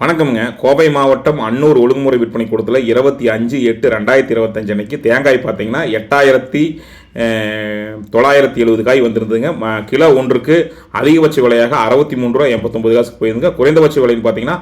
வணக்கம்ங்க. கோவை மாவட்டம் அன்னூர் ஒழுங்குமுறை விற்பனை கூடத்தில் இருபத்தி அஞ்சு எட்டு ரெண்டாயிரத்தி இருபத்தஞ்சு அன்னைக்கு தேங்காய் பார்த்தீங்கன்னா எட்டாயிரத்தி தொள்ளாயிரத்தி எழுபது காய் வந்திருந்ததுங்க. கிலோ ஒன்றுக்கு அதிகபட்ச விலையாக அறுபத்தி மூணு ரூபா எண்பத்தொம்பது காசுக்கு போயிருந்துங்க. குறைந்தபட்ச விலைன்னு பார்த்தீங்கன்னா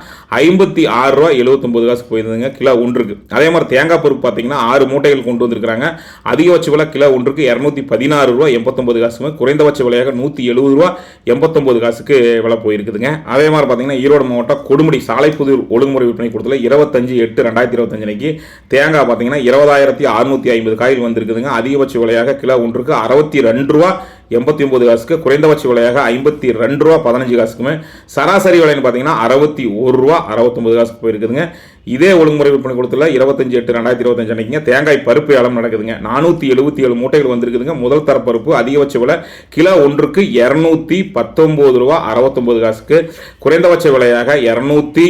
ஐம்பத்தி ஆறு ரூபா எழுபத்தொம்பது காசுக்கு போயிருந்துங்க கிலோ ஒன்றுக்கு. அதே மாதிரி தேங்காய் பருப்பு பார்த்தீங்கன்னா ஆறு மூட்டைகள் கொண்டு வந்திருக்கிறாங்க. அதிகபட்ச விலை கிலோ ஒன்றுக்கு இரநூத்தி பதினாறு ரூபா எண்பத்தொம்பது காசுங்க. குறைந்தபட்ச விலையாக நூற்றி எழுபது ரூபா எண்பத்தொம்பது காசுக்கு விலை போயிருக்குதுங்க. அதே மாதிரி பார்த்தீங்கன்னா ஈரோடு மாவட்டம் கொடுமுடி சாலைப்புதூர் ஒழுங்குமுறை விற்பனை கூடத்தில் இருபத்தஞ்சு எட்டு ரெண்டாயிரத்தி இருபத்தஞ்சு அன்னைக்கு தேங்காய் பார்த்தீங்கன்னா இருபதாயிரத்தி அறுநூத்தி ஐம்பது காயில் வந்திருக்குதுங்க. அதிகபட்ச விலையாக கிலோ ஒன்றுக்கு அறுபத்தி ரெண்டு ரூபா எண்பத்தி ஒன்பது காசுக்கு குறைந்தபட்ச விலையாக ஐம்பத்தி ரெண்டு ரூபா பதினஞ்சு காசுக்குமே. சராசரி விலைன்னு பார்த்தீங்கன்னா அறுபத்தி ஒரு ரூபா அறுபத்தொம்பது காசுக்கு போயிருக்குதுங்க. இதே ஒழுங்குமுறை விற்பனை கொடுத்துல இருபத்தஞ்சு எட்டு ரெண்டாயிரத்தி இருபத்தஞ்சு அன்னைக்குங்க தேங்காய் பருப்பு ஏலம் நடக்குதுங்க. நானூற்றி எழுபத்தி ஏழு மூட்டைகள் வந்திருக்குதுங்க. முதல் தர பருப்பு அதிகபட்ச விலை கிலோ ஒன்றுக்கு இரநூத்தி பத்தொம்பது ரூபா அறுபத்தொம்போது காசுக்கு குறைந்தபட்ச விலையாக இரநூத்தி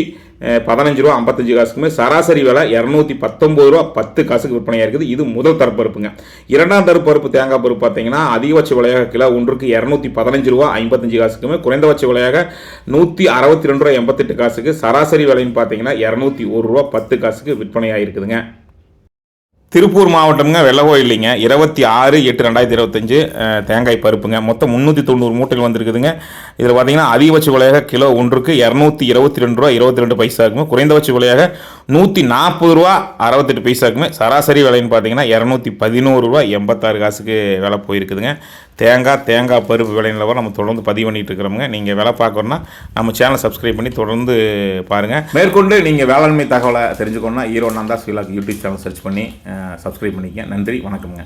பதினஞ்சு ரூபா ஐம்பத்தஞ்சு காசுக்குமே சராசரி விலை இரநூத்தி பத்தொம்பது ரூபா பத்து காசுக்கு விற்பனையாக இருக்குது. இது முதல் தரப்பருப்புங்க. இரண்டாம் தரப்பருப்பு தேங்காய் பருப்பு பார்த்தீங்கன்னா அதிகபட்ச விலையாக கிலோ ஒன்றுக்கு இரநூத்தி பதினஞ்சு ரூபா ஐம்பத்தஞ்சு காசுக்குமே குறைந்தபட்ச விலையாக நூற்றி அறுபத்தி ரெண்டு ரூபா எண்பத்தெட்டு காசுக்கு சராசரி விலைன்னு பார்த்தீங்கன்னா இரநூத்தி ஒரு ரூபா பத்து காசுக்கு விற்பனையாக இருக்குதுங்க திருப்பூர் மாவட்டம்ங்க வெள்ளவோ இல்லைங்க. இருபத்தி ஆறு எட்டு ரெண்டாயிரத்தி இருபத்தஞ்சு தேங்காய் பருப்புங்க. மொத்தம் முந்நூற்றி தொண்ணூறு மூட்டைகள் வந்திருக்குதுங்க. இதில் பார்த்தீங்கன்னா அதிகபட்ச விலையாக கிலோ ஒன்றுக்கு இரநூத்தி இருபத்தி ரெண்டு ரூபா இருபத்தி ரெண்டு பைசாக்குமே குறைந்தபட்ச விலையாக நூற்றி நாற்பது ரூபா அறுபத்தெட்டு பைசாக்குமே சராசரி விலைன்னு பார்த்தீங்கன்னா இரநூத்தி பதினோரு ரூபா எண்பத்தாறு காசுக்கு விலை போயிருக்குதுங்க. தேங்காய் தேங்காய் பருப்பு விலை நிலவரம் நம்ம தொடர்ந்து பதிவு பண்ணிட்டு இருக்கிறோமுங்க. நீங்கள் விலை பார்க்கணுன்னா நம்ம சேனலை சப்ஸ்கிரைப் பண்ணி தொடர்ந்து பாருங்கள் மேற்கொண்டு நீங்கள் வேளாண்மை தகவலை தெரிஞ்சுக்கணுன்னா ஈரோ நந்தா ஸ்ரீலாக் யூடியூப் சேனல் சர்ச் பண்ணி சப்ஸ்கிரைப் பண்ணிக்க நன்றி வணக்கம்ங்க.